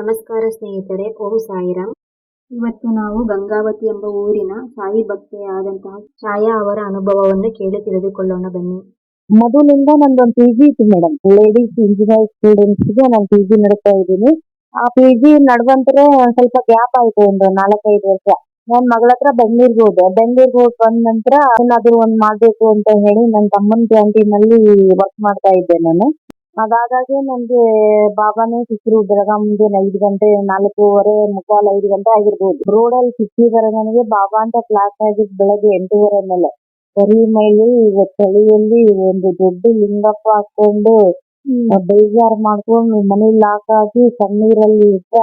ನಮಸ್ಕಾರ ಸ್ನೇಹಿತರೆ, ಓಂ ಸಾಯಿರಾಮ್. ಇವತ್ತು ನಾವು ಗಂಗಾವತಿ ಎಂಬ ಊರಿನ ಸಾಯಿ ಭಕ್ತೆಯಾದಂತಹ ಛಾಯಾ ಅವರ ಅನುಭವವನ್ನು ಕೇಳಿ ತಿಳಿದುಕೊಳ್ಳೋಣ ಬನ್ನಿ. ಮೊದಲಿಂದ ನಂದೊಂದು ಪಿ ಜಿ ಇತ್ತು ಮೇಡಮ್ ಲೇಡೀಸ್ ಇಂಜಿನಿಯರ್ ಸ್ಟೂಡೆಂಟ್ಸ್ಗೆ ನಾನು ಪಿ ಜಿ ನಡ್ತಾ ಇದ್ದೀನಿ. ಆ ಪಿ ಜಿ ನಡ್ವಂತ್ರೆ ಒಂದ್ ಸ್ವಲ್ಪ ಗ್ಯಾಪ್ ಆಯ್ತು, ಒಂದು ನಾಲ್ಕೈದು ವರ್ಷ. ನನ್ ಮಗಳ ಹತ್ರ ಬೆಂಗಳೂರಿಗೆ ಹೋದೆ. ಬೆಂಗಳೂರಿಗೆ ಹೋಗಿ ಬಂದ ನಂತರ ಏನಾದ್ರು ಒಂದ್ ಮಾಡ್ಬೇಕು ಅಂತ ಹೇಳಿ ನನ್ನ ತಮ್ಮನ ಕ್ಯಾಂಟೀನ್ ವರ್ಕ್ ಮಾಡ್ತಾ ಇದ್ದೆ ನಾನು. ಅದಾದಾಗೆ ನಮ್ಗೆ ಬಾಬಾನೇ ಸಿಕ್ಕರು ಬೆಳಗಾಂ ಮುಂಜಾನೆ ಐದು ಗಂಟೆ ನಾಲ್ಕೂವರೆ ಮುಕ್ಕಾಲು ಐದು ಗಂಟೆ ಆಗಿರ್ಬೋದು. ಅಲ್ಲಿ ಸಿಕ್ಕಿದಾರೆ ನನಗೆ ಬಾಬಾ ಅಂತ ಕ್ಲಾಸ್ ಆಗಿದ್ ಬೆಳಗ್ಗೆ ಎಂಟೂವರೆ ಮೇಲೆ. ಕರಿ ಮೈಲಿ ಚಳಿಯಲ್ಲಿ ಒಂದು ದೊಡ್ಡ ಲಿಂಗಪ್ಪ ಹಾಕೊಂಡು ಬೇಜಾರ್ ಮಾಡ್ಕೊಂಡು ಮನೇಲಿ ಲಾಕ್ ಹಾಕಿ ಸಣ್ಣೀರಲ್ಲಿ ಇಟ್ಟ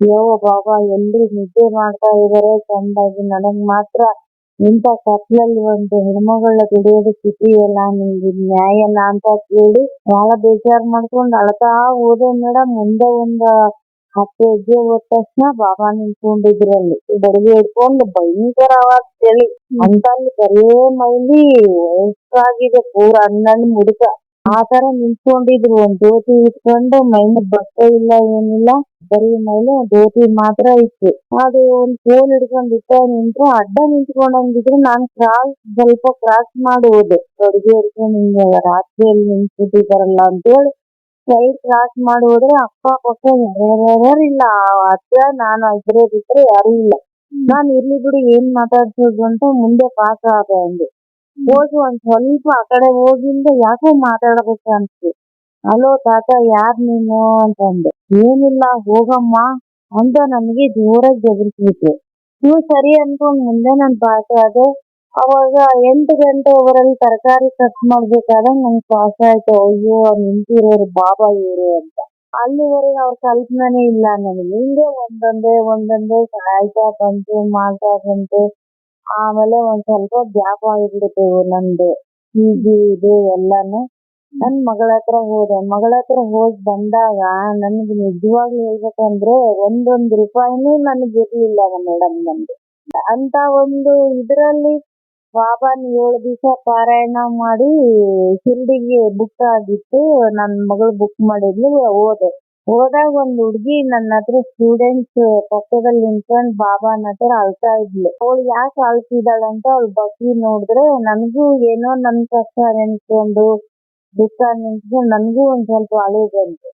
ಯೋ ಬಾಬಾ ಎಲ್ರು ನಿದ್ದೆ ಮಾಡ್ತಾ ಇದಾರೆ ಚಂದಾಗಿ ನನಗ್ ಮಾತ್ರ ಇಂಥ ಕತ್ಲಲ್ಲಿ ಒಂದು ಹೆಣ್ಮಗಳ ದುಡಿಯೋದು ಸಿಟಿಯಲ್ಲ ನಿಮ್ಗೆ ನ್ಯಾಯನ ಅಂತ ಕೇಳಿ ಬಹಳ ಬೇಜಾರ್ ಮಾಡ್ಕೊಂಡು ಅಳ್ತಾ ಹೋದೆ ಮೇಡಮ್. ಮುಂದೆ ಒಂದು ಹತ್ತು ಹೆಜ್ಜೆ ಹೋದ ತಕ್ಷಣ ಬಾಬಾ ನಿಂತ್ಕೊಂಡಿದ್ರು ಅಲ್ಲಿ ಬಡಗಿ ಹಿಡ್ಕೊಂಡು ಅವಾಗ ಚಳಿ. ಅಂತ ಅಲ್ಲಿ ಬರೇ ಮೈಲಿ ವಯಸ್ಸಾಗಿದೆ ಪೂರ ಹಣ್ಣಣ್ಣು ಮುದುಕ. ಆ ತರ ನಿಂತ್ಕೊಂಡಿದ್ರು. ಒಂದ್ ಜ್ಯೋತಿ ಇಟ್ಕೊಂಡು ಮೈನ ಬಟ್ಟೆ ಇಲ್ಲ, ಏನಿಲ್ಲ. ಬರೀ ಮೇಲೆ ಜ್ಯೋತಿ ಮಾತ್ರ ಇತ್ತು. ಅದು ಒಂದ್ ಕೋಲ್ ಹಿಡ್ಕೊಂಡ್ ಇಟ್ಟ ನಿಂತ್ರೆ. ಅಡ್ಡ ನಿಂತ್ಕೊಂಡಂಗಿದ್ರೆ ನಾನ್ ಕ್ರಾಸ್ ಸ್ವಲ್ಪ ಕ್ರಾಸ್ ಮಾಡುವುದು. ಬಡಗಿ ಹಿಡ್ಕೊಂಡು ಹಿಂಗ ರಾತ್ರಿಯಲ್ಲಿ ನಿಂತ್ಬಿಟ್ಟಿದಾರಲ್ಲ ಅಂತೇಳಿ ಸೈಡ್ ಕ್ರಾಸ್ ಮಾಡಿ ಅಪ್ಪ ಅಕ್ಕ ಪಕ್ಕ ಯಾರ್ಯಾರು ಇಲ್ಲ ಹತ್ರ ನಾನು ಇದ್ರೆ ಬಿಟ್ರೆ ಯಾರು ಇಲ್ಲ. ನಾನ್ ಇರ್ಲಿ ಬಿಡು, ಏನ್ ಮಾತಾಡ್ಸೋದು ಅಂತ ಮುಂದೆ ಪಾಸ್ ಆದ ಹಂಗೆ. ಹೋಗಿ ಒಂದ್ ಸ್ವಲ್ಪ ಆ ಕಡೆ ಹೋಗಿಂದ ಯಾಕೋ ಮಾತಾಡಬೇಕು ಅನ್ಸ್ತು. ಅಲೋ ತಾತ, ಯಾರ್ ನೀನು? ಅಂತಂದೆ. ಏನಿಲ್ಲ, ಹೋಗಮ್ಮ. ಅಂತ ನನಗೆ ಜೋರಾಗಿ ಜಗರ್ಸ್ಬಿಟ್ರು ನೀವು ಸರಿ ಅನ್ಕೊಂಡ್ ಮುಂದೆ ನನ್ ಪಾಸ್ ಆದೆ. ಅವಾಗ ಎಂಟು ಗಂಟೆ ಅವರಲ್ಲಿ ತರಕಾರಿ ಕಟ್ ಮಾಡ್ಬೇಕಾದಾಗ ನಂಗೆ ಪಾಸ್ ಆಯ್ತು. ಅಯ್ಯೋ, ನಿಂತಿರೋರು ಬಾಬಾ ಇವ್ರು ಅಂತ. ಅಲ್ಲಿವರೆಗೆ ಅವ್ರ ಕಲ್ಪನೆ ಇಲ್ಲ ನನಗೆ ಹಿಂಗೆ ಒಂದೊಂದೇ ಒಂದೊಂದೇ, ಸಾಯ್ತಾ ಬಂತು, ಮಾಡ್ತಾ ಆಮೇಲೆ ಒಂದ್ ಸ್ವಲ್ಪ ಗ್ಯಾಪ್ ಆಗಿಬಿಡುತ್ತೆ ನಂದು. ಪಿಜಿ ಇದು ಎಲ್ಲಾನು. ನನ್ ಮಗಳ ಹತ್ರ ಹೋದೆ. ಮಗಳ ಹತ್ರ ಹೋಗಿ ಬಂದಾಗ ನನ್ಗೆ ನಿಜವಾಗ್ಲೂ ಹೇಳ್ಬೇಕಂದ್ರೆ ಒಂದೊಂದ್ ರೂಪಾಯಿನೂ ನನಗೆ ಇರ್ಲಿಲ್ಲ ಮೇಡಮ್ ನಂದು. ಅಂತ ಒಂದು ಇದರಲ್ಲಿ ಬಾಬಾನ್ ಏಳು ದಿವಸ ಪಾರಾಯಣ ಮಾಡಿ ಶಿರ್ಡಿಗೆ ಬುಕ್ ಆಗಿತ್ತು. ನನ್ ಮಗಳು ಬುಕ್ ಮಾಡಿದ್ಲು, ಹೋದೆ. ಹೋದಾಗ ಒಂದ್ ಹುಡ್ಗಿ ನನ್ನ ಹತ್ರ ಸ್ಟೂಡೆಂಟ್ಸ್ ಪಕ್ಕದಲ್ಲಿ ನಿಂತ್ಕೊಂಡ್ ಬಾಬಾ ಹತ್ರ ಅಳ್ತಾ ಇದ್ಲು. ಅವ್ಳು ಯಾಕೆ ಅಳ್ತಿದ್ದಾಳೆ ಅಂತ ಅವಳು ಬಗ್ಗಿ ನೋಡಿದ್ರೆ ನನಗೂ ಏನೋ ನನ್ ಕಷ್ಟ ನೆನ್ಸ್ಕೊಂಡು ದುಃಖ ನೆನ್ಸ್ಕೊಂಡು ನನಗೂ ಒಂದ್ ಸ್ವಲ್ಪ ಅಳು ಬಂತು.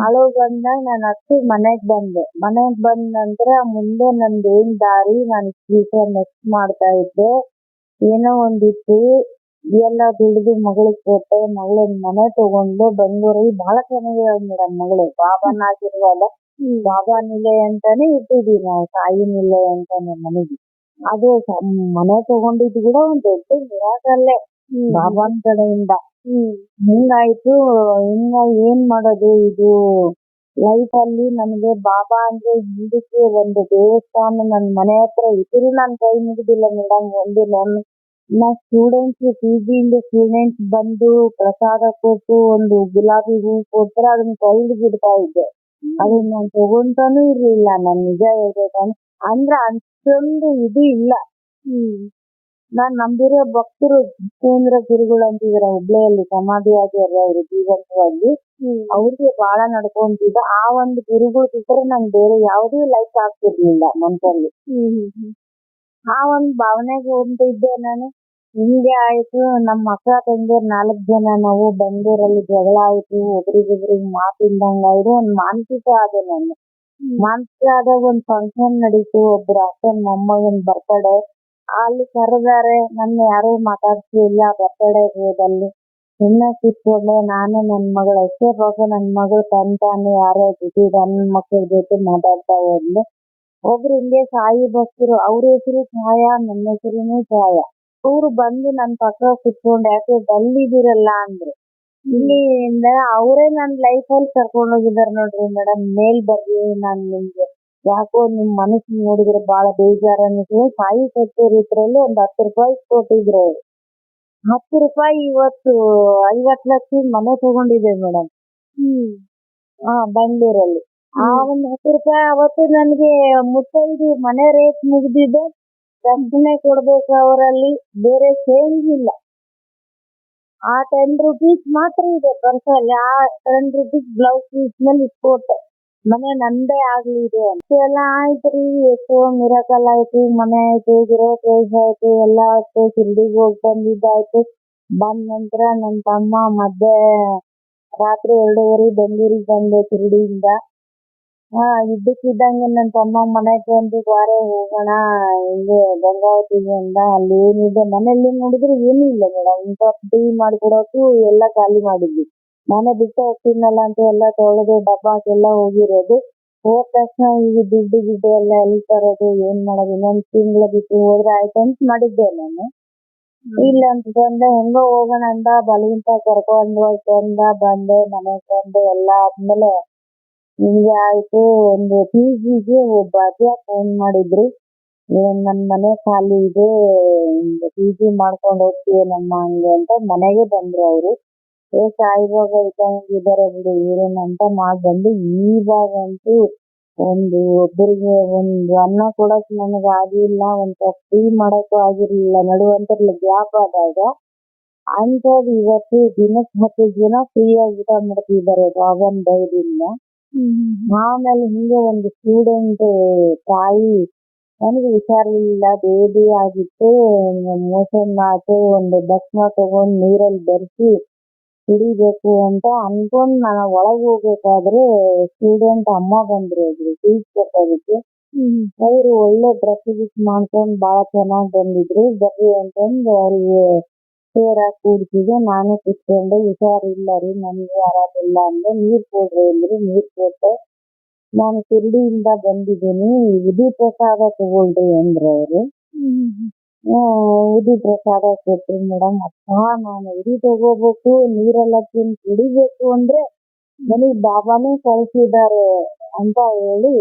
ಅಳು ಬಂದಾಗ ನಾನು ಹತ್ತಿ ಮನೆಗ್ ಬಂದೆ. ಮನೆಗ್ ಬಂದ ನಂತರ ಮುಂದೆ ನಂದು ಏನ್ ದಾರಿ ನಾನು ಫ್ಯೂಚರ್ ನೆಕ್ಸ್ಟ್ ಮಾಡ್ತಾ ಇದ್ದೆ. ಏನೋ ಒಂದಿತ್ತು. ಎಲ್ಲ ದುಡಿದು ಮಗಳಿಗೆ ಕೊಟ್ಟೆ ಮಗಳನ್ ಮನೆ ತಗೊಂಡು ಬೆಂಗಳೂರಲ್ಲಿ ಬಹಳ ಚೆನ್ನಾಗಿದೆ ಮೇಡಮ್ ಮಗಳು. ಬಾಬಾನ ಆಗಿರುವಲ್ಲ ಬಾಬಾ ನಿಲಯ ಅಂತಾನೆ ಇಟ್ಟಿದೀವಿ ನಾವು ಸಾಯಿ ನಿಲಯ ಅಂತಾನೆ ಮನೆಗೆ. ಅದು ಮನೆ ತಗೊಂಡಿದ್ದು ಕೂಡ ಒಂದ್ ದೊಡ್ಡ ನಿರಾಕಲ್ಲೇ ಬಾಬಾನ್ ಕಡೆಯಿಂದ. ಹಿಂಗಾಯ್ತು ಹಿಂಗ ಏನ್ ಮಾಡೋದು ಇದು? ಲೈಫ್ ಅಲ್ಲಿ ನನಗೆ ಬಾಬಾ ಅಂದ್ರೆ ಹಿಂದಕ್ಕೆ ಒಂದು ದೇವಸ್ಥಾನ ನನ್ ಮನೆ ಹತ್ರ ಇದ್ರು ನಾನ್ ಕೈ ಮುಗಿದಿಲ್ಲ ಮೇಡಮ್ ಒಂದು ನನ್ ನಾ ಸ್ಟೂಡೆಂಟ್ಸ್ ಪಿ ಜಿಯಿಂದ ಸ್ಟೂಡೆಂಟ್ಸ್ ಬಂದು ಪ್ರಸಾದ ಕೊಟ್ಟು ಒಂದು ಗುಲಾಬಿ ಹೂ ಕೊಟ್ರೆ ಅದನ್ನ ಕೈಲಿ ಬಿಡ್ತಾ ಇದ್ದೆ. ಅದನ್ನ ನಾನ್ ತಗೊಂತಾನೂ ಇರ್ಲಿಲ್ಲ, ನಾನ್ ನಿಜ ಹೇಳ್ಬೇಕಂದ್ರೆ. ಅಂದ್ರೆ ಅಷ್ಟೊಂದು ಇದು ಇಲ್ಲ. ನಾನ್ ನಂಬಿರೋ ಭಕ್ತರು ಜಿತೇಂದ್ರ ಗುರುಗಳು ಅಂತಿದಾರೆ ಹುಬ್ಳಿಯಲ್ಲಿ ಸಮಾಧಿ ಆಗ್ಯಾರ ಅವರು ಜೀವಂತವಾಗಿ. ಅವ್ರಿಗೆ ಬಹಳ ನಡ್ಕೊಂತಿದ್ದ. ಆ ಒಂದು ಗುರುಗಳು ಬಿಟ್ಟರೆ ನಂಗೆ ಬೇರೆ ಯಾವುದೂ ಲೈಫ್ ಆಗ್ತಿರ್ಲಿಲ್ಲ ಮನ್ಸಲ್ಲಿ. ಆ ಒಂದ್ ಭಾವನೆಗೆ ಹೊಂದಿದ್ದೆ ನಾನು. ಹಿಂಗೆ ಆಯ್ತು ನಮ್ಮ ಅಕ್ಕ ತಂಗಿಯರ್ ನಾಲ್ಕ್ ಜನ ನಾವು ಬಂದೂರಲ್ಲಿ ಜಗಳ ಆಯ್ತು, ಒಬ್ರಿಗೊಬ್ರಿಗೆ ಮಾತಿಲ್ದಂಗ ಆಯ್ತು, ಒಂದ್ ಮಾನಸಿಕ ಆದೆ ನಾನು. ಮಾನಸಿಕ ಆದಾಗ ಒಂದ್ ಫಂಕ್ಷನ್ ನಡೀತು, ಒಬ್ರು ಅಕ್ಕನ್ ಮೊಮ್ಮಗನ್ ಬರ್ತಡೇ ಅಲ್ಲಿ ಕರೆದಾರೆ, ನನ್ನ ಯಾರು ಮಾತಾಡ್ಸಿಲ್ಲ ಬರ್ತಡೇ ಹೋದಲ್ಲಿ. ಇನ್ನ ಕೂತ್ಕೊಂಡೆ, ನಾನು ನನ್ ಮಗಳು, ಅಷ್ಟೇ ಪಾಪ ನನ್ ಮಗಳು ತಂತಾನೆ ತಾನು ಯಾರೋ ಜೊತೆ ನನ್ನ ಮಕ್ಕಳ ಜೊತೆ ಮಾತಾಡ್ತಾ ಹೋದ್ಲು. ಒಬ್ರು ಹಿಂಗೆ ಸಾಯಿ ಭಕ್ತರು, ಅವ್ರ ಹೆಸರು ಛಾಯಾ, ನನ್ನ ಹೆಸರುನು ಛಾಯಾ. ಅವ್ರು ಬಂದು ನನ್ ಪಕ್ಕ ಕುತ್ಕೊಂಡು, ಯಾಕೆ ಡಲ್ ಅಂದ್ರು. ಇಲ್ಲಿಂದ ಅವರೇ ನನ್ ಲೈಫ್ ಅಲ್ಲಿ ಕರ್ಕೊಂಡ್ ಹೋಗಿದಾರೆ ನೋಡ್ರಿ ಮೇಡಮ್ ಮೇಲ್ ಬರ್ರಿ ನಾನ್ ನಿಮ್ಗೆ ಯಾಕೋ ನಿಮ್ ಮನಸ್ಸು ನೋಡಿದ್ರೆ ಬಹಳ ಬೇಜಾರ ಅನ್ನಿಸ್ತು. ಸಾಯಿ ಕಚೇರಿ ಇದ್ರಲ್ಲಿ ಒಂದ್ ಹತ್ತು ರೂಪಾಯಿ ಕೊಟ್ಟಿದ್ರು ಅವ್ರು. ಹತ್ತು ರೂಪಾಯಿ ಇವತ್ತು ಐವತ್ ಲಕ್ಷ ಮನೆ ತಗೊಂಡಿದೆ ಮೇಡಮ್ ಹಾ ಬೆಂಗಳೂರಲ್ಲಿ ಆ ಒಂದ್ ಹತ್ತು ರೂಪಾಯಿ ಅವತ್ತು ನನ್ಗೆ ಮುತ್ತೈದು ಮನೆ ರೇಟ್ ಮುಗಿದಿದೆ. ದಕ್ಷಿಣೆ ಕೊಡ್ಬೇಕು ಅವರಲ್ಲಿ. ಬೇರೆ ಚೇಂಜ್ ಇಲ್ಲ. ಆ ಟೆನ್ ರುಪೀಸ್ ಮಾತ್ರ ಇದೆ ಪರ್ಸಲ್ಲಿ. ಆ ಟೆನ್ ರುಪೀಸ್ ಬ್ಲೌಸ್ ಪೀಸ್ ಮೇಲೆ ಇಟ್ಕೊಟ್ಟೆ. ಮನೆ ನಂದೇ ಆಗ್ಲಿ ಇದೆ ಅಂತ. ಎಲ್ಲ ಆಯ್ತ್ರಿ ಎಷ್ಟೋ ಮಿರಕಲ್ ಆಯ್ತು. ಮನೆ ಆಯ್ತು ಗಿರೋ ಪ್ಲೇಸ್ ಆಯ್ತು. ಎಲ್ಲ ಆಯ್ತು. ಶಿರ್ಡಿಗೆ ಹೋಗಿ ಬಂದಿದ್ದಾಯ್ತು. ಬಂದ ನಂತರ ನನ್ನ ತಮ್ಮ ಮದ್ದೆ ರಾತ್ರಿ ಎರಡೂವರೆ ಬೆಂಗಳೂರಿಗೆ ಬಂದೆ ಶಿರ್ಡಿಯಿಂದ. ಹಾ, ಇದ್ದಕ್ಕಿದ್ದಂಗೆ ನನ್ನ ತಮ್ಮ ಮನೆಗೆ ಬಂದು, ಬಾರೆ, ಹೋಗೋಣ, ಹಿಂಗೆ ಗಂಗಾವತಿಗೆ ಅಂದ ಅಲ್ಲಿ ಏನಿದೆ ಮನೆಯಲ್ಲಿ ನೋಡಿದ್ರೆ ಏನೂ ಇಲ್ಲ ಮೇಡಮ್. ಇಂಥ ಟೀ ಮಾಡ್ಕೊಡೋಕು ಎಲ್ಲ ಖಾಲಿ ಮಾಡಿದ್ವಿ. ನಾನೇ ಬಿಟ್ಟು ಹೋಗ್ತೀನಲ್ಲ ಅಂತ ಎಲ್ಲ ತೊಳೆದು ಎಲ್ಲಾ ಹೋಗಿರೋದು. ಹೋದ ತಕ್ಷಣ ಈಗ ದುಡ್ಡು ಗಿಡ್ಡು ಎಲ್ಲ ಎಲ್ಲಿ ತರೋದು, ಏನ್ ಮಾಡೋದು? ಇನ್ನೊಂದ್ ತಿಂಗಳ ಬಿಟ್ಟು ಹೋದ್ರೆ ಆಯ್ತು ಅಂತ ಮಾಡಿದ್ದೆ ನಾನು. ಇಲ್ಲ ಅಂತ ಬಂದೆ, ಹೆಂಗೋ ಹೋಗೋಣ ಅಂದ ಬಲವಂತ ಕರ್ಕೊಂಡ್ ಹೋಯ್ತು ಅಂದ ಬಂದೆ ಮನೆ ಬಂದೆ, ಎಲ್ಲ ಆದ್ಮೇಲೆ ಹಿಂಗೆ ಆಯ್ತು, ಒಂದು ಪಿ ಜಿಗೆ ಒಬ್ಬ ಅಜ್ಜ ಫೋನ್ ಮಾಡಿದ್ರು. ನನ್ ಮನೆ ಖಾಲಿ ಇದೆ ಪಿ ಜಿ ಮಾಡ್ಕೊಂಡು ಹೋಗ್ತೀಯೇನಮ್ಮ ಹಂಗೆ ಅಂತ ಮನೆಗೆ ಬಂದ್ರು ಅವರು. ಏ ಸಾಯಿಬಾಬ ಇದ್ದಾರೆ ಬಿಡು ಏನಂತ ಬಂದು ಇವಾಗಂತೂ ಒಂದು ಒಬ್ಬರಿಗೆ ಒಂದು ಅನ್ನ ಕೊಡಕ್ ನನಗೆ ಆಗಿಲ್ಲ ಒಂದ್ ಫ್ರೀ ಮಾಡಕ್ಕೂ ಆಗಿರ್ಲಿಲ್ಲ, ನಡುವಂತರ್ಲಿ ಗ್ಯಾಪ್ ಆದಾಗ ಅಂಥದ್ದು ಇವತ್ತು ದಿನಕ್ಕೆ ಹತ್ತು ಜನ ಫ್ರೀ ಆಗಿ ಊಟ ಮಾಡ್ತಿದ್ದಾರೆ ಬಾಬನ್ ದಯದಿಂದ ಆಮೇಲೆ ಹಿಂಗೆ ಒಂದು ಸ್ಟೂಡೆಂಟ್ ತಾಯಿ ನನಗೆ ಹುಷಾರಿಲ್ಲ ಬೇಬಿ ಆಗಿತ್ತು ಮೋಷನ್ ಆಯ್ತು ಒಂದು ಭಸ್ಮ ತಗೊಂಡ್ ನೀರಲ್ಲಿ ಬೆರೆಸಿ ಕುಡಿಬೇಕು ಅಂತ ಅನ್ಕೊಂಡ್ ನಾನು ಒಳಗ್ ಹೋಗ್ಬೇಕಾದ್ರೆ ಸ್ಟೂಡೆಂಟ್ ಅಮ್ಮ ಬಂದ್ರು ಒಬ್ರು ಫೀಸ್ ಕಟ್ಟೋದಕ್ಕೆ ಅವ್ರು ಒಳ್ಳೆ ಡ್ರೆಸ್ ಗಿಸ್ ಮಾಡ್ಕೊಂಡ್ ಬಾಳ ಚೆನ್ನಾಗ್ ಬಂದಿದ್ರು ಬರ್ರಿ ಅಂತಂದ್ ಅವ್ರಿಗೆ ಹಾಕಿ ಕೂಡ್ಸಿದೆ ನಾನು ಕುತ್ಕೊಂಡೆ ಹುಷಾರಿಲ್ಲ ರೀ, ನನಗೆ ಆರಾಮಿಲ್ಲ ಅಂದೆ ನೀರ್ ಕೊಡ್ರಿ ಅಂದ್ರು ನೀರು ಕೊಟ್ಟೆ ನಾನು ಶಿರಡಿಯಿಂದ ಬಂದಿದ್ದೀನಿ. ವಿಧಿ ಪ್ರಸಾದ ತಗೊಳ್ರಿ ಅಂದ್ರೆ ಅವರು. ವಿಧಿ ಪ್ರಸಾದ ಕೊಟ್ರಿ ಮೇಡಮ್ ಅಪ್ಪ, ನಾನು ವಿಧಿ ತಗೋಬೇಕು, ನೀರೆಲ್ಲ ತಿಂದು ಕುಡಿಬೇಕು ಅಂದ್ರೆ ನನಗ್ ಬಾಬಾನೇ ಕಳ್ಸಿದ್ದಾರೆ ಅಂತ ಹೇಳಿ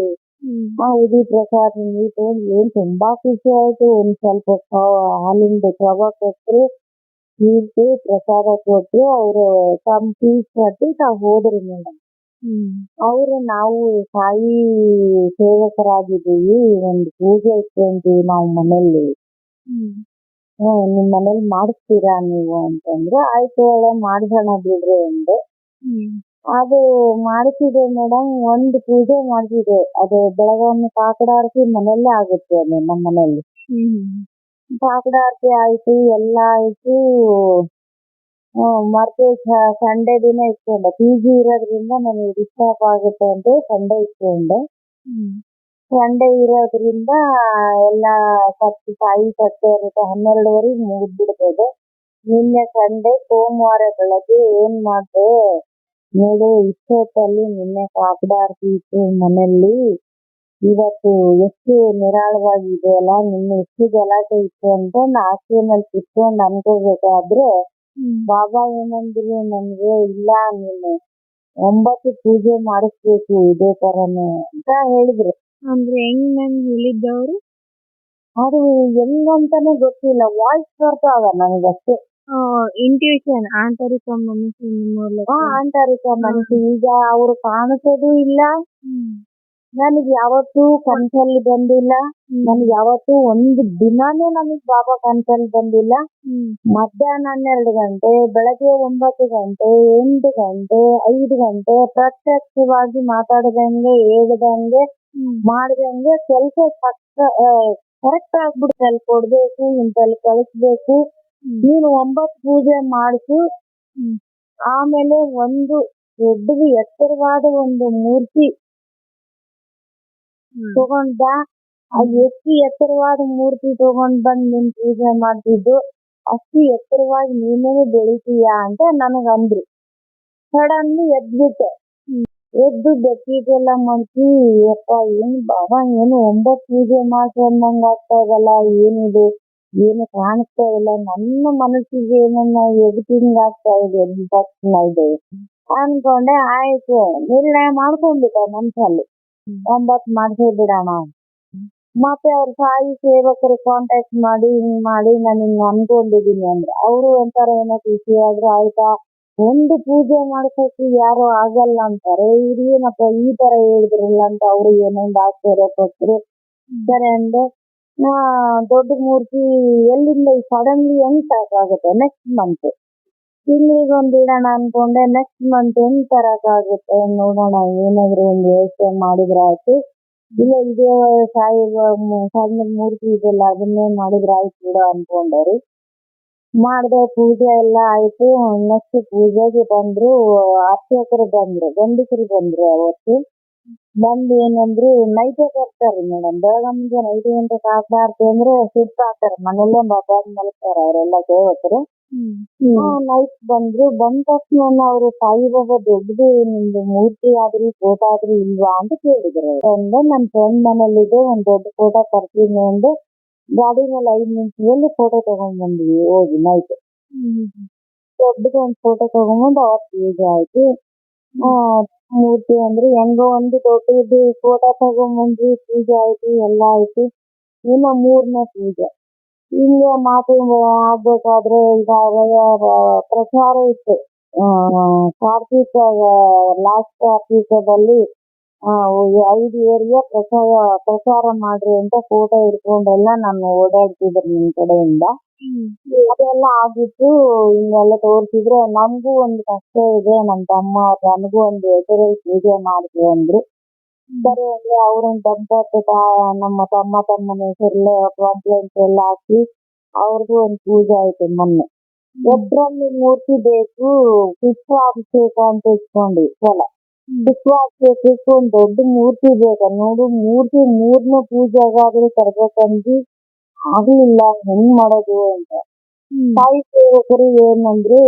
ಆ ಉದಿ ಪ್ರಸಾದ ನೀರು ಏನ್ ತುಂಬಾ ಖುಷಿ ಆಯ್ತು. ಒಂದ್ ಸ್ವಲ್ಪ ಹಾಲಿಂದ ಕವ ಕೊಟ್ರು. ನೀರ್ದು ಪ್ರಸಾದ ಕೊಟ್ಟು ಅವ್ರು ತಮ್ಮ ಫೀಸ್ ಕಟ್ಟಿ ತಾವ್ ಹೋದ್ರಿ ಮೇಡಮ್ ಅವ್ರು ನಾವು ಸಾಯಿ ಸೇವಕರಾಗಿದ್ದೀವಿ ಒಂದು ಪೂಜೆ ಇಟ್ಕೊಂತೀವಿ ನಾವು ಮನೇಲಿ ನಿಮ್ ಮನೇಲಿ ಮಾಡಿಸ್ತೀರಾ ನೀವು ಅಂತಂದ್ರೆ ಆಯ್ತು ಹೇಳ ಮಾಡ್ಸೋಣ ಬಿಡ್ರಿ ಅಂದೆ. ಅದು ಮಾಡಿಸಿದೆ ಮೇಡಮ್ ಒಂದು ಪೂಜೆ ಮಾಡಿಸಿದೆ. ಅದು ಬೆಳಗಾವಿ ಕಾಕಡಾರತಿ ಮನೆಯಲ್ಲೇ ಆಗುತ್ತೆ ಅದು ನಮ್ಮ ಮನೆಯಲ್ಲಿ. ಕಾಕಡಾರತಿ ಆಯ್ತು, ಎಲ್ಲ ಆಯ್ತು. ಮತ್ತೆ ಸಂಡೇ ದಿನ ಇಟ್ಕೊಂಡೆ. ಪಿ ಜಿ ಇರೋದ್ರಿಂದ ನನಗೆ ಡಿಸ್ಟರ್ಬ್ ಆಗುತ್ತೆ ಅಂತ ಸಂಡೇ ಇಟ್ಕೊಂಡೆ. ಸಂಡೇ ಇರೋದ್ರಿಂದ ಎಲ್ಲ ಕತ್ತಿ ತಾಯಿ ಕಟ್ಟೆ ಇರುತ್ತೆ. ಹನ್ನೆರಡುವರೆಗೆ ಮುಗಿದ್ಬಿಡ್ತದೆ. ನಿನ್ನೆ ಸಂಡೆ, ಸೋಮವಾರ ಬೆಳಗ್ಗೆ ಏನ್ ಮಾಡ್ದೆ? ನೋಡು, ಇಷ್ಟೊತ್ತಲ್ಲಿ ನಿನ್ನೆ ಕಾಕಡಾರತಿ ಇತ್ತು ಮನೆಯಲ್ಲಿ. ಇವತ್ತು ಎಷ್ಟು ನಿರಾಳವಾಗಿದೆ ಅಲ್ಲ ನಿನ್ನೆ ಎಷ್ಟು ಗಲಾಟೆ ಇತ್ತು ಅಂತ ಹಾಸಿಗೆನಲ್ಲಿ ಕುತ್ಕೊಂಡು ಅನ್ಕೋಬೇಕಾದ್ರೆ ಬಾಬಾ ಏನಂದ್ರು ನನ್ಗೆ ಇಲ್ಲ ನೀನು ಒಂಬತ್ತು ಪೂಜೆ ಮಾಡಿಸ್ಬೇಕು ಇದೇ ತರನೇ ಅಂತ ಹೇಳಿದ್ರು. ಅಂದ್ರೆ ಹೆಂಗ್ ನನ್ ಹೇಳಿದ್ದವ್ರು? ಅದು ಹೆಂಗಂತಾನೆ ಗೊತ್ತಿಲ್ಲ ವಾಯ್ಸ್ ಬರ್ತಾವ ನನಗಷ್ಟೇ. ಇಂಟ್ಯೂಷನ್ ಆಂತರಿಕ ಹಾ ಆಂತರಿಕ ಮನಸ್ಸು ಈಗ ಅವ್ರು ಕಾಣಿಸೋದು ಇಲ್ಲ. ನನಗೆ ಯಾವತ್ತು ಕನ್ಸಲ್ಲಿ ಬಂದಿಲ್ಲ. ನನಗೆ ಯಾವತ್ತು ಒಂದು ದಿನಾನೇ ನನಗೆ ಬಾಬಾ ಕನ್ಸಲ್ಲಿ ಬಂದಿಲ್ಲ. ಮಧ್ಯಾಹ್ನ ಹನ್ನೆರಡು ಗಂಟೆ ಬೆಳಗ್ಗೆ ಒಂಬತ್ತು ಗಂಟೆ ಎಂಟು ಗಂಟೆ ಐದು ಗಂಟೆ ಪ್ರತ್ಯಕ್ಷವಾಗಿ ಮಾತಾಡದಂಗೆ ಹೇಳ್ದಂಗೆ ಮಾಡ್ದಂಗೆ ಕೆಲಸ ಕರೆಕ್ಟ್ ಆಗ್ಬಿಟ್ಟು ಅಲ್ಲಿ ಕೊಡ್ಬೇಕು ಇಂತಲ್ಲಿ ಕಳಿಸ್ಬೇಕು. ನೀನು ಒಂಬತ್ತು ಪೂಜೆ ಮಾಡಿಸು. ಆಮೇಲೆ ಒಂದು ದೊಡ್ಡದು ಎತ್ತರವಾದ ಒಂದು ಮೂರ್ತಿ ತಗೊಂಡ್ ಬಾ ಅದು ಎಷ್ಟು ಎತ್ತರವಾದ ಮೂರ್ತಿ ತಗೊಂಡ್ ಬಂದ್ ನಿನ್ ಪೂಜೆ ಮಾಡ್ತಿದ್ದು ಅಷ್ಟು ಎತ್ತರವಾಗಿ ನೀನೇ ಬೆಳಿತೀಯ ಅಂತ ನನಗ್ ಅಂದ್ರು. ಸಡನ್ಲಿ ಎದ್ಬಿಟ್ಟೆ. ಎದ್ದು ಬೆಡ್ಶೀಟ್ ಎಲ್ಲ ಮಡ್ಚಿ ಯಪ್ಪ ಏನ್ ಬಾಬಾ ಏನು ಒಂಬತ್ತು ಪೂಜೆ ಮಾಡ್ಕೊಂಡಂಗ ಆಗ್ತಾ ಇದಲ್ಲ ಏನಿದು? ಏನು ಕಾಣಿಸ್ತಾ ಇಲ್ಲ. ನನ್ನ ಮನಸ್ಸಿಗೆ ಏನನ್ನ ಎಡಿಟಿಂಗ್ ಆಗ್ತಾ ಇದೆ ಅಂದ ತಕ್ಷಣ ಇದೆ ಅನ್ಕೊಂಡೆ. ಆಯ್ತು ನಿರ್ಣಯ ಮಾಡ್ಕೊಂಡ್ಬಿಟ್ಟೆ ಮನ್ಸಲ್ಲಿ. ಒಂಬತ್ತು ಮಾಡಿಸಿ ಬಿಡೋಣ. ಮತ್ತೆ ಅವ್ರ ಸಾಯಿ ಸೇವಕರು ಕಾಂಟ್ಯಾಕ್ಟ್ ಮಾಡಿ, ಹಿಂಗ್ ಮಾಡಿ ನಾನು ಹಿಂಗ್ ಅನ್ಕೊಂಡಿದೀನಿ ಅಂದ್ರೆ ಅವರು ಒಂಥರ ಏನೋ ಖುಷಿ ಆದ್ರೆ ಆಯ್ತಾ? ಒಂದು ಪೂಜೆ ಮಾಡ್ಸೋಕೆ ಯಾರು ಆಗಲ್ಲ ಅಂತಾರೆ. ಇವ್ರು ಏನಪ್ಪ ಈ ತರ ಹೇಳಿದ್ರಲ್ಲ ಅಂತ ಅವ್ರು ಏನೊಂದು ಆಶ್ಚರ್ಯ ಕೊಟ್ರು ಸರಿ ಅಂದ್ರೆ ನಾ ದೊಡ್ಡ ಮೂರ್ತಿ ಎಲ್ಲಿಂದ ಸಡನ್ಲಿ ಹೆಂಗ್ ಸಾಕಾಗುತ್ತೆ ನೆಕ್ಸ್ಟ್ ಮಂತ್ ತಿಂಗಳಿಗೆ ಒಂದ್ ಇಡೋಣ ಅನ್ಕೊಂಡೆ ನೆಕ್ಸ್ಟ್ ಮಂತ್ ಹೆಂಗ್ ತರಕಾಗುತ್ತೆ ನೋಡೋಣ, ಏನಾದ್ರು ಒಂದ್ ವ್ಯವಸ್ಥೆ ಮಾಡಿದ್ರೆ ಆಯ್ತು. ಇಲ್ಲ ಇದೇ ಸಾಯಿ ಸಣ್ಣ ಮೂರ್ತಿ ಇದೆಲ್ಲ ಅದನ್ನೇ ಮಾಡಿದ್ರೆ ಆಯ್ತು ಬಿಡು ಅನ್ಕೊಂಡೆ ರೀ. ಮಾಡ್ದೆ, ಪೂಜೆ ಎಲ್ಲ ಆಯ್ತು. ನೆಕ್ಸ್ಟ್ ಪೂಜೆಗೆ ಬಂದ್ರು ಅರ್ಚಕರು ಬಂದ್ರು, ಗಂಡಸರು ಬಂದ್ರು ಅವತ್ತು. ಬಂದು ಏನಂದ್ರು ನೈಟೇ ಬರ್ತಾರೆ ಮೇಡಮ್ ಬೆಳಗ್ಗೆ ಮುಂಜಾನೆ ಐದು ಗಂಟೆಗೆ ಹಾಕ್ಬಾರ್ದು ಅಂದ್ರೆ ಸುತ್ತ ಹಾಕ್ತಾರೆ. ಮನೆಯಲ್ಲೇ ಮಲಗ್ತಾರೆ, ಅವರೆಲ್ಲ ಸೇವಕರು ನೈಟ್ ಬಂದ್ರು. ಬಂದ ತಕ್ಷಣ ಅವರು ಸಾಯಿಬಾಬಾ ದೊಡ್ಡದು ನಿಮ್ದು ಮೂರ್ತಿ ಆದ್ರೂ ಫೋಟೋ ಆದ್ರೂ ಇಲ್ವಾ ಅಂತ ಕೇಳಿದ್ರು. ಅಂದ್ರೆ ನನ್ನ ಫ್ರೆಂಡ್ ಮನೇಲಿದೆ, ಒಂದ್ ದೊಡ್ಡ ಫೋಟೋ ತರ್ತೀನಿ ಅಂದು ಗಾಡಿ ಮೇಲೆ ಐದ್ ನಿಮಿಷದಲ್ಲಿ ಫೋಟೋ ತಗೊಂಡ್ ಬಂದ್ವಿ, ಹೋಗಿ ನೈಟ್ ದೊಡ್ಡದು ಒಂದ್ ಫೋಟೋ ತಗೊಂಡ್ಬಂದು ಅವತ್ತು ಪೂಜೆ ಆಯ್ತು. ಮೂರ್ತಿ ಅಂದ್ರೆ ಹೆಂಗೋ ಒಂದು ದೊಡ್ಡದು ಫೋಟೋ ತಗೊಂಡ್ಬಂದ್ವಿ, ಪೂಜೆ ಆಯ್ತು, ಎಲ್ಲ ಆಯ್ತು. ಇನ್ನ ಮೂರನೇ ಪೂಜೆ. ಹಿಂಗೆ ಮಾತು ಆಗ್ಬೇಕಾದ್ರೆ ಈಗ ಪ್ರಚಾರ ಇತ್ತು. ಆ ಕಾರ್ತಿಕ ಲಾಸ್ಟ್ ಕಾರ್ತಿಕದಲ್ಲಿ ಐದು ಏರಿಯಾ ಪ್ರಚಾರ ಪ್ರಚಾರ ಮಾಡ್ರಿ ಅಂತ ಫೋಟೋ ಇಟ್ಕೊಂಡೆಲ್ಲ ನಾನು ಓಡಾಡ್ತಿದ್ರು ನಿಮ್ ಕಡೆಯಿಂದ. ಅದೆಲ್ಲ ಆಗಿತ್ತು ಹಿಂಗೆಲ್ಲ ತೋರ್ಸಿದ್ರೆ ನಮಗೂ ಒಂದು ಕಷ್ಟ ಇದೆ ನಮ್ ತಮ್ಮ ನನಗೂ ಒಂದು ಹೆಸರಲ್ಲಿ ಪೂಜೆ ಮಾಡ್ತೀವಿ ಅಂದ್ರು. ಸರಿ ಅಂದ್ರೆ ಅವ್ರನ್ನ ದಂಪತಿ ನಮ್ಮ ತಮ್ಮ ತಮ್ಮನ ಹೆಸರಲ್ಲೇ ಕಂಪ್ಲೇಂಟ್ ಎಲ್ಲ ಹಾಕಿ ಅವ್ರದ್ದು ಒಂದು ಪೂಜೆ ಆಯ್ತು ಮೊನ್ನೆ. ಒಬ್ರಲ್ಲಿ ಮೂರ್ತಿ ಬೇಕು ಪುಷ್ಪಾಭಿಷೇಕ ಅಂತ ಇಟ್ಕೊಂಡ್ವಿ ಸಲ. ಪುಷ್ಪಾಭಿಷೇಕಕ್ಕೆ ಒಂದ್ ದೊಡ್ಡ ಮೂರ್ತಿ ಬೇಕ. ನೋಡು ಮೂರ್ತಿ ಮೂರನೇ ಪೂಜೆಗಾದ್ರೂ ತರ್ಬೇಕಂದ್ರಿ ಆಗ್ಲಿಲ್ಲ ಹೆಂಗ್ ಮಾಡೋದು ಅಂತ. ತಾಯಿ ಸೇವಕರು ಏನಂದ್ರು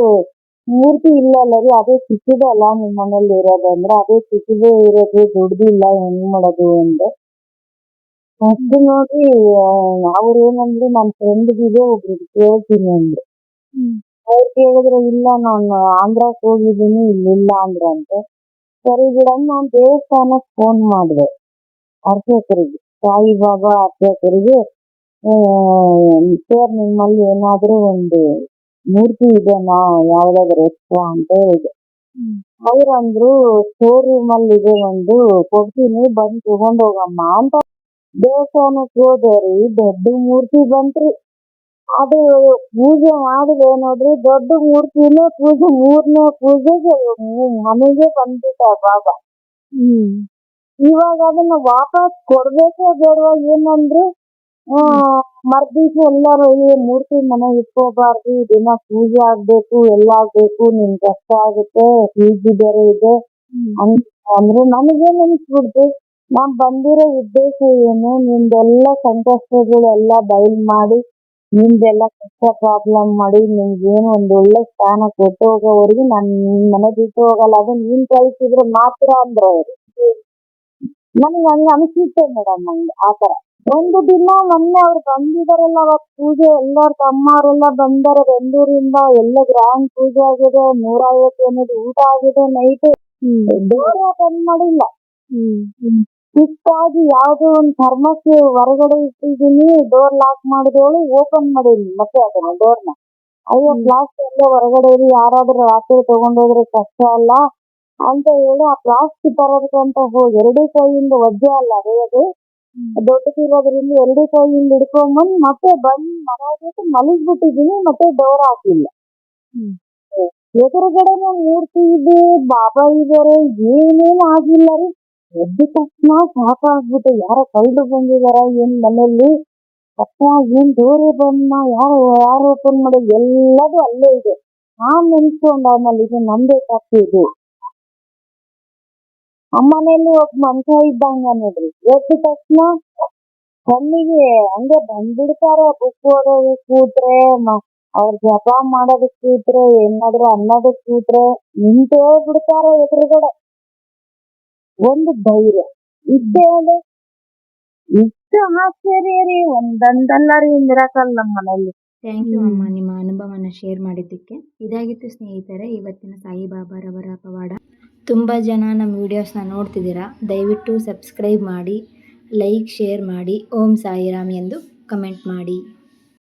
ಮೂರ್ತಿ ಇಲ್ಲ ಅಲ್ಲ ರೀ ಅದೇ ಚಿಕ್ಕದಲ್ಲ ನಿಮ್ ಮನೇಲಿ ಇರೋದು ಅಂದ್ರೆ ಅದೇ ಸಿಕ್ಕಿದೆ ಇರೋದು ದೊಡ್ಡದಿಲ್ಲ ಹೆಂಗ್ ಮಾಡೋದು ಅಂದೆ. ಅಷ್ಟು ನೋಡಿ ಅವ್ರು ಏನಂದ್ರು ನನ್ ಫ್ರೆಂಡ್ಗಿದೆ ಒಬ್ರು ಕೇಳ್ತೀನಿ ಅಂದ್ರು. ಅವ್ರು ಕೇಳಿದ್ರೆ ಇಲ್ಲ ನಾನು ಆಂಧ್ರಕ್ ಹೋಗಿದ್ದೀನಿ ಇಲ್ಲಿಲ್ಲ ಅಂದ್ರಂತೆ ಸರಿ ಬಿಡಮ್ಮ ನಾನ್ ದೇವಸ್ಥಾನಕ್ ಫೋನ್ ಮಾಡಿದೆ. ಅರ್ಚಕರಿಗೆ ಸಾಯಿಬಾಬಾ ಅರ್ಚಕರಿಗೆ ಸರ್ ನಿಮ್ಮಲ್ಲಿ ಏನಾದ್ರೂ ಒಂದು ಮೂರ್ತಿ ಇದೆನಾ ಯಾವ್ದಾದ್ರು ಎಕ್ಸ್ಟ್ರಾ ಅಂತ ಹೇಳಿದೆ. ಅವ್ರಂದ್ರು ಸ್ಟೋರ್ ರೂಮ್ ಅಲ್ಲಿ ಇದೆ ಒಂದು ಕೊಡ್ತೀನಿ ಬಂದು ತಗೊಂಡ್ ಹೋಗಮ್ಮ ಅಂತ. ದೇವಸ್ಥಾನಕ್ ಹೋದೆ ರೀ ದೊಡ್ಡ ಮೂರ್ತಿ ಬಂತ್ರಿ. ಅದು ಪೂಜೆ ಮಾಡಿದೆ ನೋಡ್ರಿ ದೊಡ್ಡ ಮೂರ್ತಿನೇ ಪೂಜೆ ಮೂರನೇ ಪೂಜೆಗೆ ಮನೆಗೆ ಬಂದ್ಬಿಟ್ಟ ಬಾಬಾ ಇವಾಗ ಅದನ್ನ ವಾಪಸ್ ಕೊಡ್ಬೇಕೋ ಬೇಡವಾ ಏನಂದ್ರು ಮರ್ದಿವ್ಸ ಎಲ್ಲಾರು ಈ ಮೂರ್ತಿ ಮನೆಗೆ ಇಟ್ಕೋಬಾರ್ದು ದಿನ ಪೂಜೆ ಆಗ್ಬೇಕು ಎಲ್ಲ ಆಗ್ಬೇಕು ನಿಮ್ ಕಷ್ಟ ಆಗುತ್ತೆ ಪೂಜೆ ಬೇರೆ ಇದೆ. ಅಂದ್ರೆ ನನಗೆ ಅನ್ಸ್ಬಿಡ್ತು ನಾನ್ ಬಂದಿರೋ ಉದ್ದೇಶ ಏನು ನಿಮ್ದೆಲ್ಲ ಸಂಕಷ್ಟಗಳೆಲ್ಲ ಬಯಲ್ ಮಾಡಿ ನಿಮ್ದೆಲ್ಲ ಕಷ್ಟ ಪ್ರಾಬ್ಲಮ್ ಮಾಡಿ ನಿಮ್ಗೇನು ಒಂದ್ ಒಳ್ಳೆ ಸ್ಥಾನ ಕೊಟ್ಟು ಹೋಗೋವರೆಗೂ ನಾನ್ ನಿಮ್ ಮನೆ ಬಿಟ್ಟು ಹೋಗಲ್ಲ ಅದು ನೀನ್ ಕಳಿಸಿದ್ರೆ ಮಾತ್ರ ಅಂದ್ರೆ ಅವ್ರು ನನಗ್ ಹಂಗ ಅನಿಸುತ್ತೆ ಮೇಡಮ್ ಹಂಗ ಆತರ ಒಂದು ದಿನ ಮೊನ್ನೆ ಅವ್ರು ಬಂದಿದಾರಲ್ಲ ಅವತ್ ಪೂಜೆ ಎಲ್ಲಾರ್ ತಮ್ಮವರೆಲ್ಲ ಬಂದಾರೆ ಬೆಂಗಳೂರಿಂದ. ಎಲ್ಲ ಗ್ರ್ಯಾಂಡ್ ಪೂಜೆ ಆಗಿದೆ ನೂರ ಐವತ್ತು ಜನದ ಊಟ ಆಗಿದೆ ನೈಟ್ ಡೋರ್ ಓಪನ್ ಮಾಡಿಲ್ಲ. ಇಷ್ಟಾಗಿ ಯಾವ್ದೋ ಒಂದ್ ಥರ್ಮಸ್ ಹೊರಗಡೆ ಇಟ್ಟಿದೀನಿ ಡೋರ್ ಲಾಕ್ ಮಾಡಿದವಳು ಓಪನ್ ಮಾಡಿಲ್ಲ ಮತ್ತೆ ಅದನ್ನ ಡೋರ್ನ ಅಯ್ಯೋ ಪ್ಲಾಸ್ಟಿಕ್ ಎಲ್ಲ ಹೊರಗಡೆ ಇರಿ ಯಾರಾದ್ರೂ ರಾತ್ರಿ ತಗೊಂಡೋದ್ರೆ ಕಷ್ಟ ಅಲ್ಲ. ಅಂತ ಹೇಳಿ ಆ ಪ್ಲಾಸ್ಟಿಕ್ ಬರೋದಕ್ಕಂತ ಹೋಗಿ ಎರಡೂ ಕೈಯಿಂದ ವಜ್ಜೆ ಅಲ್ಲ ಅದೇ ಅದು. ದೊಡ್ಡದಿರೋದ್ರಿಂದ ಎರಡು ಕೈಯಿಂದ ಹಿಡ್ಕೊಂಬಂದ್ ಮತ್ತೆ ಬಂದ್ ಮನೆಯಾಗ ಮಲಗಿಬಿಟ್ಟಿದ್ದೀನಿ ಮತ್ತೆ ಡೋರ್ ಹಾಕಿಲ್ಲ. ಎದುರುಗಡೆನೆ ಮೂರ್ತಿ ಇದೆ ಬಾಬಾ ಇದಾರೆ ಏನೇನು ಆಗಿಲ್ಲ ರೀ. ಎದ್ದ ತಕ್ಷಣ ಸಾಕಾಗ್ಬಿಟ್ಟು ಯಾರೋ ಕಳ್ದು ಬಂದಿದಾರ ಏನ್ ಮನೆಯಲ್ಲಿ? ತಕ್ಷಣ ಏನ್ ಡೋರೇ ಬಂದ ಯಾರು ಯಾರು ಓಪನ್ ಮಾಡಿ ಎಲ್ಲದೂ ಅಲ್ಲೇ ಇದೆ. ನಾನ್ ನೆನ್ಸ್ಕೊಂಡ್ ಆಮೇಲೆ ಇದು ನಂಬೇಕಾಗ್ತಿದ್ದು ನಮ್ಮನೇಲಿ ಒಬ್ಬ ಮನುಷ್ಯ ಇದ್ದಂಗ ನೋಡ್ರಿ. ಎದ್ದ ತಕ್ಷಣ ಕಣ್ಣಿಗೆ ಹಂಗೆ ಬಂದ್ಬಿಡ್ತಾರೆ. ಬುಕ್ ಓದೋದು ಕೂತ್ರೆ ಅವ್ರ ಜಪ ಮಾಡೋದಕ್ ಕೂತ್ರೆ, ಏನಾದ್ರು ಅನ್ನೋದಕ್ ಕೂತ್ರೆ ನಿಂತೇ ಬಿಡ್ತಾರೆ ಎದುರುಗಡೆ. ಒಂದು ಧೈರ್ಯ. ಇದ್ದೇ ಅದು. ಇಷ್ಟು ಆಶ್ಚರ್ಯ ರೀ. ಒಂದಂದಲ್ಲ ರೀ ಮಿರಾಕಲ್ ನಮ್ಮ ಮನೇಲಿ ಥ್ಯಾಂಕ್ ಯು ಅಮ್ಮ. ನಿಮ್ಮ ಅನುಭವನ ಶೇರ್ ಮಾಡಿದ್ದಕ್ಕೆ. ಇದಾಗಿತ್ತು ಸ್ನೇಹಿತರೆ, ಇವತ್ತಿನ ಸಾಯಿಬಾಬಾರವರ ಪವಾಡ. ತುಂಬ ಜನ ನಮ್ಮ ವಿಡಿಯೋಸ್ನ ನೋಡ್ತಿದ್ದೀರಾ, ದಯವಿಟ್ಟು ಸಬ್ಸ್ಕ್ರೈಬ್ ಮಾಡಿ ಲೈಕ್ ಶೇರ್ ಮಾಡಿ, ಓಂ ಸಾಯಿರಾಮ್ ಎಂದು ಕಮೆಂಟ್ ಮಾಡಿ.